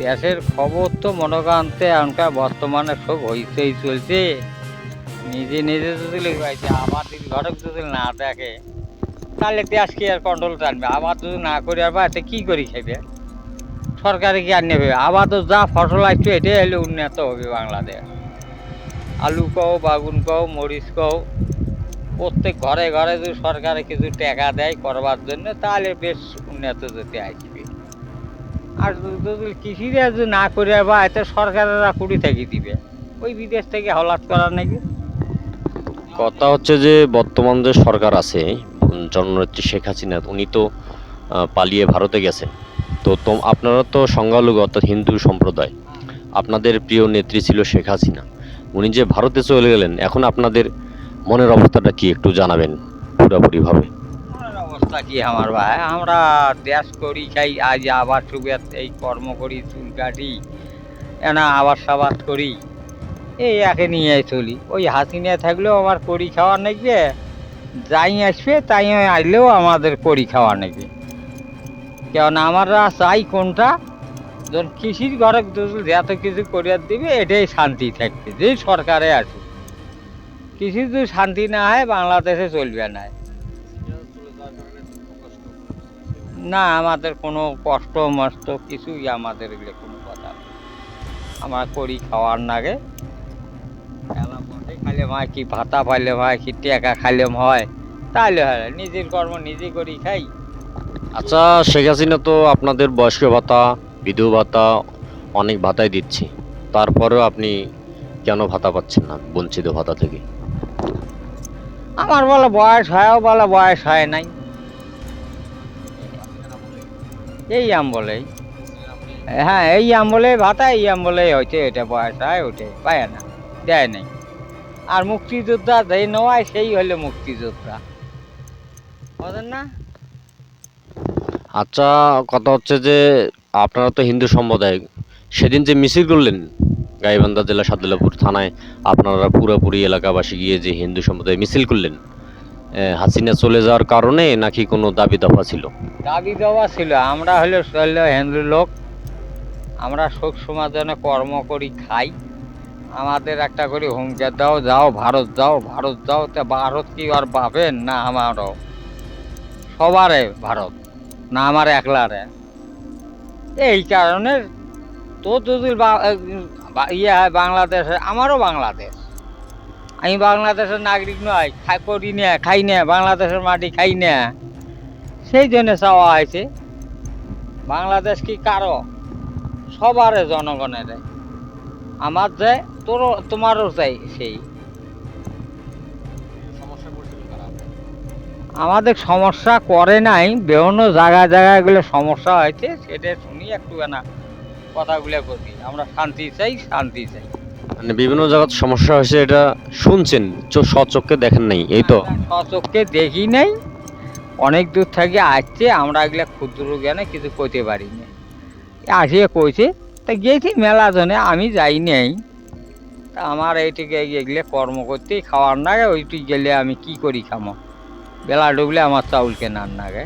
দেশের খবর তো মনে করান্তে এখনকার বর্তমানে সব হইতেই চলছে। নিজে নিজে যদি লিখবাইছে আবার যদি ঘটক যদি না দেখে, তাহলে দেশ কি আর কন্ট্রোল টানবে আবার যদি না করে আর বাড়িতে কী করি খাইবে সরকারে কি আর নেবে? আবার তো যা ফসল আসছে, এটাই হলে উন্নত হবে বাংলাদেশ। আলু কও, বাগুন কও, মরিচ কও, প্রত্যেক ঘরে ঘরে যদি সরকারে কিছু টাকা দেয় করবার জন্য, তাহলে বেশ উন্নত যেতে আসবে আর যদি কৃষিরা যদি না করে বা এতে সরকারেরা কুড়ি থেকে দিবে, ওই বিদেশ থেকে হলাত করার নাকি? কথা হচ্ছে যে বর্তমান যে সরকার আছে, জননেত্রী শেখ হাসিনা, উনি তো পালিয়ে ভারতে গেছেন তো তোম আপনারা তো সংখ্যালঘু অর্থাৎ হিন্দু সম্প্রদায়, আপনাদের প্রিয় নেত্রী ছিল শেখ হাসিনা। উনি যে ভারতে চলে গেলেন, এখন আপনাদের মনের অবস্থাটা কি একটু জানাবেন পুরোপুরিভাবে? অবস্থা কি আমার ভাই? আমরা দেশ করি, খাই, আজ আবার সুবিধা এই কর্ম করি, চুল কাটি, এনা আবার সাবাদ করি, এই একে নিয়ে চলি। ওই হাসিনা থাকলেও আমার করি খাওয়া নাকবে যাই আসবে তাই আসলেও আমাদের করি খাওয়া নাকবে কেন আমরা চাই কোনটা, যখন কৃষির ঘরে যদি এত কিছু করিয়া দিবে, এটাই শান্তি থাকবে, যে সরকারে আসুক। কৃষি যদি শান্তি না হয়, বাংলাদেশে চলবে না। না আমাদের কোনো কষ্ট মষ্ট কিছুই আমাদের এগুলো কোনো কথা আমরা করি খাওয়ার নাগে। খেলা পথে খাইলে হয় কি ভাতা পাইলে হয় কি টাকা খাইলে হয়? তাহলে হয় নিজের কর্ম নিজে করি খাই। আচ্ছা শেখ হাসিনা তো আপনাদের বয়স্ক ভাতা বিধু ভাতা অনেক ভাতাই দিচ্ছি। তারপরেও আপনি কেন ভাতা পাচ্ছেন না বঞ্চিত ভাতা থেকে? আমার বলা বয়স হয়ও বলা বয়স হয় নাই। এই আম বলেই হ্যাঁ এই আম বলে ভাতা এই আম বলে হয়েছে এটা বয়স হয় ওঠে, পায় না, দেয় নাই। আর মুক্তিযোদ্ধা যে নেওয়ায় সেই হলে মুক্তিযোদ্ধা। বলেন না। আচ্ছা কথা হচ্ছে যে, আপনারা তো হিন্দু সম্প্রদায়, সেদিন যে মিছিল করলেন গাইবান্ধা জেলা সাদুল্লাপুর থানায়, আপনারা পুরোপুরি এলাকাবাসী গিয়ে যে হিন্দু সম্প্রদায় মিছিল করলেন হাসিনা চলে যাওয়ার কারণে নাকি কোনো দাবি দফা ছিল? দাবি দেওয়া ছিল। আমরা হলে হলো হিন্দু লোক। আমরা সুখ সমাধানে কর্ম করি, খাই। আমাদের একটা করে হুমকে দাও, যাও ভারত যাও ভারত, যাও। তা ভারত কি আর পাবেন না আমারও। সবারে ভারত, না আমার একলারে। এই কারণে তো যদি ইয়ে হয় বাংলাদেশে, আমারও বাংলাদেশ। আমি বাংলাদেশের নাগরিক নয় খাই করি না খাই না বাংলাদেশের মাটি খাই না। সেই জন্য চাওয়া হয়েছে। বাংলাদেশ কি কারও? সবারে জনগণের। আমার যে তোরও তোমারও চাই সেই। আমাদের সমস্যা করে নাই বিভিন্ন জায়গায় জায়গাগুলো সমস্যা হয়েছে সেটা শুনি একটু না কথাগুলো বলি। আমরা শান্তি চাই শান্তি চাই। মানে বিভিন্ন জায়গায় সমস্যা হয়েছে, এটা শুনছেন স্বচক্ষে দেখেন নাই, এই তো। সচক্ষে দেখি নাই, অনেক দূর থেকে আসছে, আমরা এগুলা ক্ষুদ্র জ্ঞানে কিছু কইতে পারি না আসিয়ে কইছে, তা গেছি মেলা জনে আমি যাই নাই। তা আমার এইটুকু এগুলো কর্ম করতেই খাওয়ার নাগে ওইটুকু গেলে আমি কি করি খামো? বেলা ডুবলে আমার চাউল কেনার নাগে।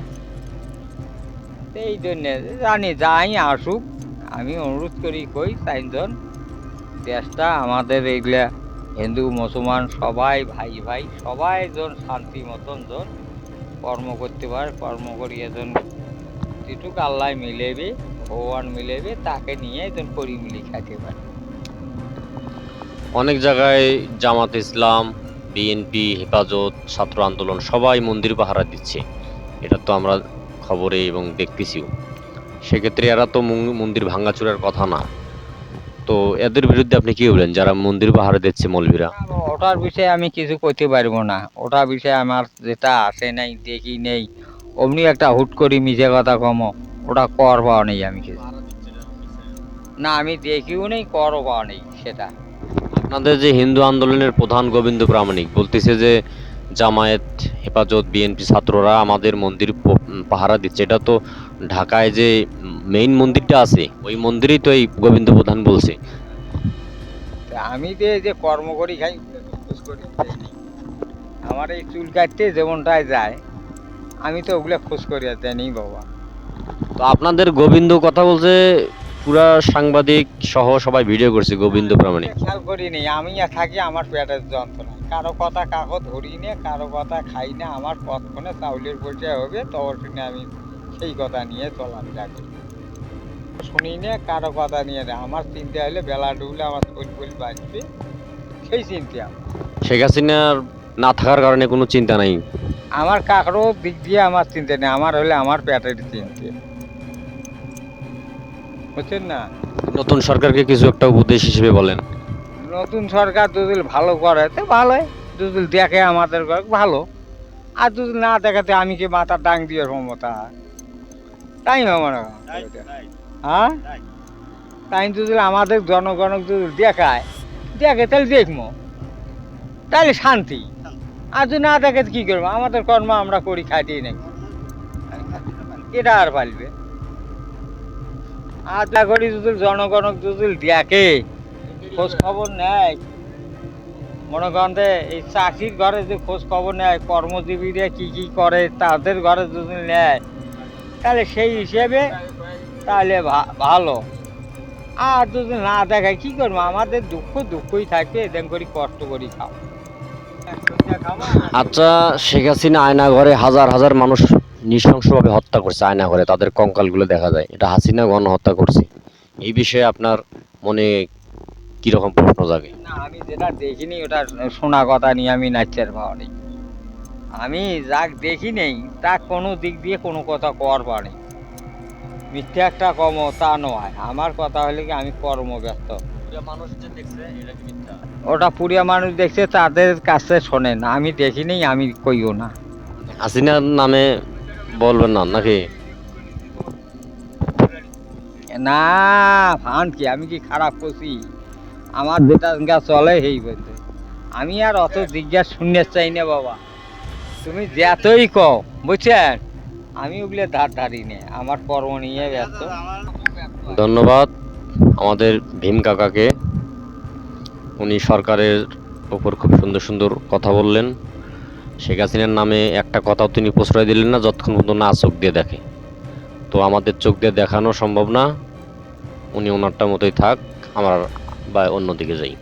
এই জন্যে, জানি যাই আসুক, আমি অনুরোধ করি কই চাইজন দেশটা আমাদের এইগুলা হিন্দু, মুসলমান সবাই, ভাই ভাই, সবাই জন শান্তি মতন জন কর্ম করতে পারে, কর্ম করিয়ে জন যেটুকু আল্লাহ মিলেবে ভগবান মিলেবে তাকে নিয়ে জন করি মিলি খাইতে পারে। অনেক জায়গায় জামাত ইসলাম, বিএনপি, হেফাজত, ছাত্র আন্দোলন সবাই মন্দির পাহারা দিচ্ছে। এটা তো আমরা খবরে এবং দেখতেছিও। সেক্ষেত্রে এরা তো মন্দির ভাঙাচুরার কথা না। তো এদের বিরুদ্ধে আপনি কি বলেন? যারা মন্দির পাহারা দিচ্ছে মৌলভীরা। ওটার বিষয়ে আমি কিছু কইতে পারব না। ওটার বিষয়ে আমার যেটা আসে নাই দেখি নেই। অমনি একটা হুট করি মিজে কথা কম ওটা কর পাওয়া নেই আমি কিছু। না আমি দেখিও নেই করও পাওয়া নেই সেটা। আপনাদের যে হিন্দু আন্দোলনের প্রধান গোবিন্দ প্রামাণিক বলতেছে যে জামায়াত হেফাজত বিএনপি ছাত্ররা আমাদের মন্দির পাহারা দিচ্ছে। এটা তো ঢাকায় যে মেইন মন্দিরটা আছে ওই মন্দিরেই তো এই গোবিন্দ প্রধান বলছে। তা আমি যে কর্ম করি খাই করি আমার এই চুল কাটতে যেমনটায় যায় আমি তো ওগুলো খোঁজ করিয়া দেয়নি বাবা। তো আপনাদের গোবিন্দ কথা বলছে পুরা সাংবাদিক সহ সবাই ভিডিও করছে গোবিন্দ প্রামাণিক। খেয়াল করিনি আমি থাকি আমার পেটের যন্ত্রণা। কারও কথা কাকো ধরি নে কারও কথা খাই না আমার কতক্ষণে চাউলের পরিচয় হবে ততক্ষণে আমি সেই কথা নিয়ে চলাফেরা করি। শুনি নে কারও কথা নিয়ে না আমার চিন্তা হলে বেলা ডুবলে আমার শরীর ফুল বাঁচবে সেই চিন্তা আমার। শেখ হাসিনার না থাকার কারণে কোনো চিন্তা নাই? আমার কাকরও দিক দিয়ে আমার চিন্তা নেই আমার হলে আমার পেটের চিন্তা। বুঝছেন না? নতুন সরকারকে কিছু একটা উপদেশ হিসেবে বলেন। নতুন সরকার যদি ভালো করে তো ভালোই। যদি দেখে আমাদের ভালো। আর যদি না দেখাতে আমি কি মাথার ডাং দিয়ে ক্ষমতা তাই না মনে হয়? তাই যদি আমাদের জনগণক যদি দেখায়। দেখে তাহলে দেখব। তাহলে শান্তি। আর যদি না দেখে কি করব? আমাদের কর্ম আমরা করি খাইতেই নাকি এটা আর পালবে আর করি যদি জনগণক যদি দেখে। খোঁজ খবর নেয়। মনে করেন যে এই চাকরির ঘরে যে খোঁজ খবর নেয়, কর্মজীবীরা কি কি করে, তাদের ঘরে যদি নেয়, তাহলে সেই হিসেবে তাহলে ভালো। আর যদি না দেখায়, কি করব? আমাদের দুঃখ দুঃখই থাকবে এদের করি কষ্ট করি খাও। আচ্ছা শেখ হাসিনা আয়না ঘরে হাজার হাজার মানুষ নৃশংসভাবে হত্যা করছে আয়না ঘরে, তাদের কঙ্কালগুলো দেখা যায়। এটা হাসিনা গণহত্যা করছে। এই বিষয়ে আপনার মনে কীরকম প্রশ্ন জাগে? না আমি যেটা দেখিনি ওটা শোনা কথা নিয়ে আমি নাচের ভাও নেই আমি যাক দেখি নেই তা কোনো দিক দিয়ে কোনো কথা করবার নেই মিথ্যে একটা কম তা নয়। আমার কথা হলে কি আমি কর্মব্যস্ত? ওটা পুরিয়া মানুষ দেখছে তাদের কাছে শোনেন আমি দেখি দেখিনি আমি কইও না। হাসিনার নামে বলবেন না নাকি? না ফান কি? আমি কি খারাপ করছি আমার যেটা চলে সেই বলতে। আমি আর অত জিজ্ঞাসা শুনতে চাই না বাবা। তুমি যতই কও, বুঝছেন? আমি ওগুলো ধার ধারি নে, আমার কর্ম নিয়ে ব্যস্ত। ধন্যবাদ আমাদের ভীম কাকাকে। উনি সরকারের উপর খুব সুন্দর সুন্দর কথা বললেন। শেখ হাসিনার নামে একটা কথাও তিনি প্রশ্রয় দিলেন না, যতক্ষণ পর্যন্ত না চোখ দিয়ে দেখে। তো আমাদের চোখ দিয়ে দেখানো সম্ভব না। উনি ওনারটা মতোই থাক, আমার বা অন্যদিকে যাই।